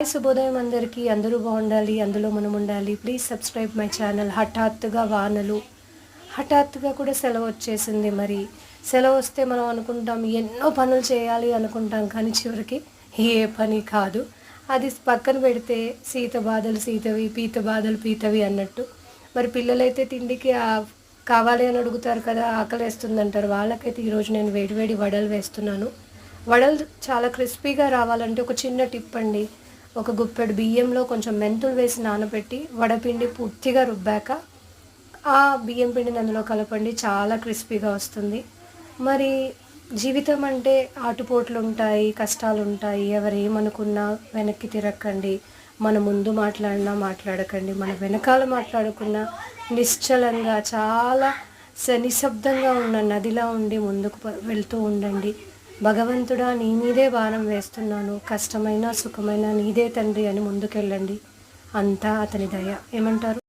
శుభోదయం అందరికీ. అందరూ బాగుండాలి అందులో మనం ఉండాలి. ప్లీజ్ సబ్స్క్రైబ్ మై ఛానల్ హఠాత్తుగా వానలు. హఠాత్తుగా కూడా సెలవు వచ్చేసింది మరి. సెలవు వస్తే మనం అనుకుంటాం ఎన్నో పనులు చేయాలి అనుకుంటాం కానీ చివరికి ఏ పని కాదు. అది పక్కన పెడితే సీత బాధలు సీతవి పీత బాధలు పీతవి అన్నట్టు. మరి పిల్లలైతే తిండికి కావాలి అని అడుగుతారు కదా ఆకలి వేస్తుంది అంటారు వాళ్ళకైతే ఈరోజు నేను వేడివేడి వడలు వేస్తున్నాను. వడలు చాలా క్రిస్పీగా రావాలంటే ఒక చిన్న టిప్ అండి. ఒక గుప్పెడు బియ్యంలో కొంచెం మెంతులు వేసి నానబెట్టి వడపిండి పూర్తిగా రుబ్బాక ఆ బియ్యం పిండిని అందులో కలపండి చాలా క్రిస్పీగా వస్తుంది. మరి జీవితం అంటే ఆటుపోట్లు ఉంటాయి కష్టాలు ఉంటాయి. ఎవరేమనుకున్నా వెనక్కి తిరక్కండి. మన ముందు మాట్లాడినా మాట్లాడకండి. మన వెనకాల మాట్లాడుకున్నా నిశ్చలంగా చాలా నిశ్శబ్దంగా ఉన్న నదిలా ఉండి ముందుకు వెళ్తూ ఉండండి. భగవంతుడా నీ మీదే భారం వేస్తున్నాను. కష్టమైన సుఖమైన నీదే తండ్రి అని ముందుకెళ్ళండి. అంతా అతని దయ. ఏమంటారు?